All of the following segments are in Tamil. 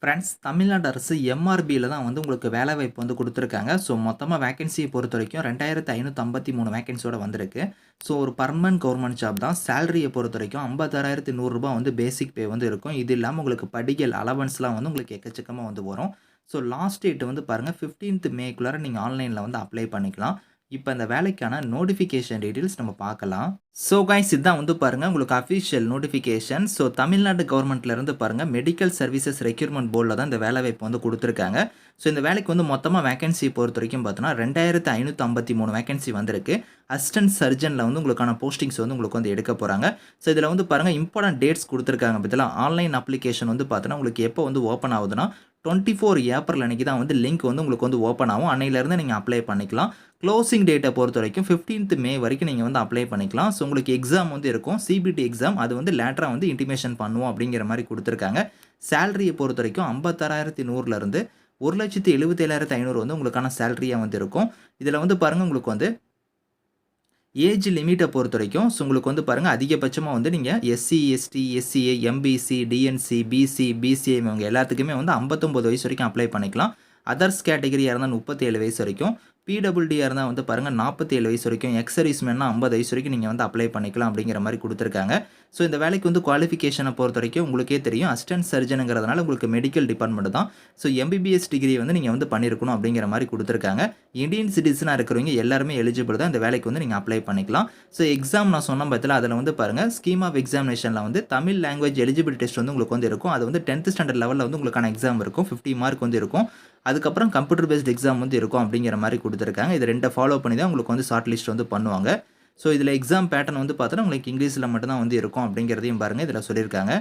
ஃப்ரெண்ட்ஸ் தமிழ்நாடு அரசு எம்ஆர்பியில் தான் வந்து உங்களுக்கு வேலை வாய்ப்பு வந்து கொடுத்துருக்காங்க. ஸோ மொத்தமாக வேகன்சியை பொறுத்த வரைக்கும் ரெண்டாயிரத்து ஐநூற்றம்பத்தி மூணு வேகன்சியோட வந்திருக்கு. ஸோ ஒரு பர்மனன்ட் கவர்மெண்ட் ஜாப் தான். சேலரியை பொறுத்த வரைக்கும் ஐம்பத்தாறாயிரத்து நூறுரூபா வந்து பேசிக் பே வந்து இருக்கும். இது இல்லாமல் உங்களுக்கு படிகள் அலவன்ஸ்லாம் வந்து உங்களுக்கு எக்கச்சக்கமாக வந்து வரும். ஸோ லாஸ்ட் டேட் வந்து பாருங்கள் ஃபிஃப்டீன்த் மேக்குள்ளார நீங்கள் ஆன்லைனில் வந்து அப்ளை பண்ணிக்கலாம். இப்போ இந்த வேலைக்கான நோட்டிஃபிகேஷன் டீட்டெயில்ஸ் நம்ம பார்க்கலாம். ஸோ கைஸ் இதுதான் வந்து பாருங்கள் உங்களுக்கு அஃபிஷியல் நோட்டிஃபிகேஷன் ஸோ தமிழ்நாடு கவர்மெண்ட்லேருந்து பாருங்கள் மெடிக்கல் சர்வீசஸ் ரெக்யூர்மெண்ட் போர்டில் தான் இந்த வேலை வாய்ப்பு வந்து கொடுத்துருக்காங்க. ஸோ இந்த வேலைக்கு வந்து மொத்தமாக வேகன்சி பொறுத்த வரைக்கும் பார்த்தோன்னா ரெண்டாயிரத்து ஐநூற்றி ஐம்பத்தி மூணு வேகன்சி வந்திருக்கு. அசிஸ்டன்ட் சர்ஜனில் வந்து உங்களுக்கான போஸ்டிங்ஸ் வந்து உங்களுக்கு வந்து எடுக்க போகிறாங்க ஸோ இதில் வந்து பாருங்கள் இம்பார்ட்டன்ட் டேட்ஸ் கொடுத்துருக்காங்க பற்றிலாம் ஆன்லைன் அப்ளிகேஷன் வந்து பார்த்தோன்னா உங்களுக்கு எப்போ வந்து ஓப்பன் ஆகுதுன்னா டுவெண்ட்டி ஃபோர் ஏப்ரல் அன்றைக்கி தான் வந்து லிங்க் வந்து உங்களுக்கு வந்து ஓப்பன் ஆகும். அன்னையிலேருந்து நீங்கள் அப்ளை பண்ணிக்கலாம். க்ளோசிங் டேட்டை பொறுத்த வரைக்கும் ஃபிஃப்டீன்த் மே வரைக்கும் நீங்கள் வந்து அப்ளை பண்ணிக்கலாம். ஸோ உங்களுக்கு எக்ஸாம் வந்து இருக்கும். சிபிடி எக்ஸாம் அது வந்து லேட்டராக வந்து இன்டிமேஷன் பண்ணுவோம் அப்படிங்கிற மாதிரி கொடுத்துருக்காங்க. சேலரியை பொறுத்த வரைக்கும் ஐம்பத்தாறாயிரத்தி நூறுலேருந்து ஒரு லட்சத்தி எழுபத்தேழாயிரத்தி ஐநூறு வந்து உங்களுக்கான சேலரியாக வந்து இருக்கும். இதில் வந்து பாருங்கள் உங்களுக்கு வந்து ஏஜ் லிமிட்டை பொறுத்த வரைக்கும் ஸோ உங்களுக்கு வந்து பாருங்கள் அதிகபட்சமாக வந்து நீங்கள் SC ST SCA MBC DNC BC BCA இவங்க எல்லாத்துக்குமே வந்து ஐம்பத்தொம்போது வயசு வரைக்கும் அப்ளை பண்ணிக்கலாம். அதர்ஸ் கேட்டகரியாக இருந்தால் முப்பத்தேழு வயசு வரைக்கும். பிடபிள்டியாக இருந்தால் வந்து பாருங்கள் நாற்பத்தேழு வயசு வரைக்கும் எக்ஸர்வீஸ்மேன்னா ஐம்பது வயசு வரைக்கும் நீங்கள் வந்து அப்ளை பண்ணிக்கலாம் அப்படிங்கிற மாதிரி கொடுத்துருக்காங்க. ஸோ இந்த வேலைக்கு வந்து குவாலிஃபிகேஷனை பொறுத்த வரைக்கும் உங்களுக்கே தெரியும். அசிஸ்டன்ட் சர்ஜனுங்கிறதுனால உங்களுக்கு மெடிக்கல் டிபார்ட்மெண்ட் தான். ஸோ எம்பிபிஎஸ் டிகிரி வந்து நீங்கள் வந்து பண்ணியிருக்கணும் அப்படிங்கிற மாதிரி கொடுத்துருக்காங்க. இந்தியன் சிட்டிசனாக இருக்கிறவங்க எல்லாருமே எலிஜிபிள் தான் இந்த வேலைக்கு வந்து நீங்கள் அப்ளை பண்ணிக்கலாம். ஸோ எக்ஸாம் நான் சொன்ன பற்றில அதில் வந்து பாருங்கள் ஸ்கீம் ஆஃப் எக்ஸாமினேஷனில் வந்து தமிழ் லாங்குவேஜ் எலிஜிபிள் டெஸ்ட் வந்து உங்களுக்கு வந்து இருக்கும். அது வந்து டென்த் ஸ்டாண்டர்ட் லெவலில் வந்து உங்களுக்கான எக்ஸாம் இருக்கும். ஃபிஃப்டி மார்க் வந்து இருக்கும். அதுக்கப்புறம் கம்ப்யூட்டர் பேஸ்ட் எக்ஸாம் வந்து இருக்கும் அப்படிங்கிற மாதிரி கொடுத்துருக்காங்க இது ரெண்டை ஃபாலோ பண்ணி தான் உங்களுக்கு வந்து ஷார்ட் லிஸ்ட் வந்து பண்ணுவாங்க. ஸோ இதில் எக்ஸாம் பேட்டர்ன் வந்து பார்த்தோன்னா உங்களுக்கு இங்கிலீஷில் மட்டும்தான் வந்து இருக்கும் அப்படிங்கிறதையும் பாருங்கள் இதில் சொல்லியிருக்காங்க.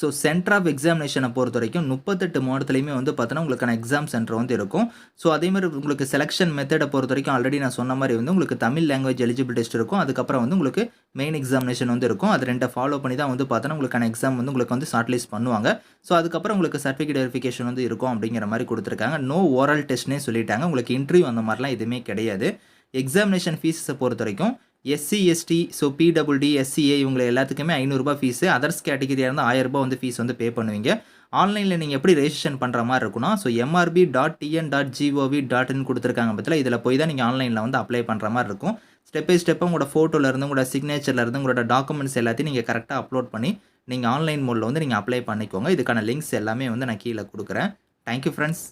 ஸோ சென்டர் ஆஃப் எக்ஸாமினேஷனை பொறுத்த வரைக்கும் முப்பத்தெட்டு மாவட்டத்துலையுமே வந்து பார்த்தோன்னா உங்களுக்கான எக்ஸாம் சென்டர் வந்து இருக்கும். ஸோ அதே மாதிரி உங்களுக்கு செலெக்ஷன் மெத்தடை பொறுத்த வரைக்கும் ஆல்ரெடி நான் சொன்ன மாதிரி வந்து உங்களுக்கு தமிழ் லாங்குவேஜ் எலிஜிபிள் டெஸ்ட் இருக்கும். அதுக்கப்புறம் வந்து உங்களுக்கு மெயின் எக்ஸாமினேஷன் வந்து இருக்கும். அது ரெண்டை ஃபாலோ பண்ணி தான் வந்து பார்த்தோன்னா உங்களுக்கான எக்ஸாம் வந்து உங்களுக்கு வந்து ஷார்ட்லிஸ்ட் பண்ணுவாங்க. ஸோ அதுக்கப்புறம் உங்களுக்கு சர்டிஃபிகேட் வெரிஃபிகேஷன் வந்து இருக்கும் அப்படிங்கிற மாதிரி கொடுத்துருக்காங்க. நோ ஓரல் டெஸ்ட்னே சொல்லிட்டாங்க. உங்களுக்கு இன்டர்வியூ அந்த மாதிரிலாம் எதுவுமே கிடையாது. எக்ஸாமினேஷன் ஃபீஸை பொறுத்த வரைக்கும் SC ST so PWD SCA இவங்களை எல்லாத்துக்குமே ஐநூறுரூபா ஃபீஸு அதர்ஸ் கேட்டகரியாக இருந்தால் ஆயிரரூபா வந்து ஃபீஸ் வந்து பே பண்ணுவீங்க. ஆன்லைனில் நீங்கள் எப்படி ரெஜிஸ்ட்ரேஷன் பண்ணுற மாதிரி இருக்குன்னா so MRB dot TN dot GOV dot in கொடுத்துருக்காங்க பற்றில இதில் போய் தான் நீங்கள் ஆன்லைனில் வந்து அப்ளை பண்ணுற மாதிரி இருக்கும். ஸ்டெப் பை ஸ்டெப்பாக உங்களோட ஃபோட்டோலேருந்து உங்களோட சிக்னேச்சர்லேருந்து உங்களோட டாக்குமெண்ட்ஸ் எல்லாத்தையும் நீங்கள் கரெக்டாக அப்லோட் பண்ணி நீங்கள் ஆன்லைன் மோடில் வந்து நீங்கள் அப்ளை பண்ணிக்கோங்க. இதுக்கான லிங்க்ஸ் எல்லாமே வந்து நான் கீழே கொடுக்குறேன். Thank you friends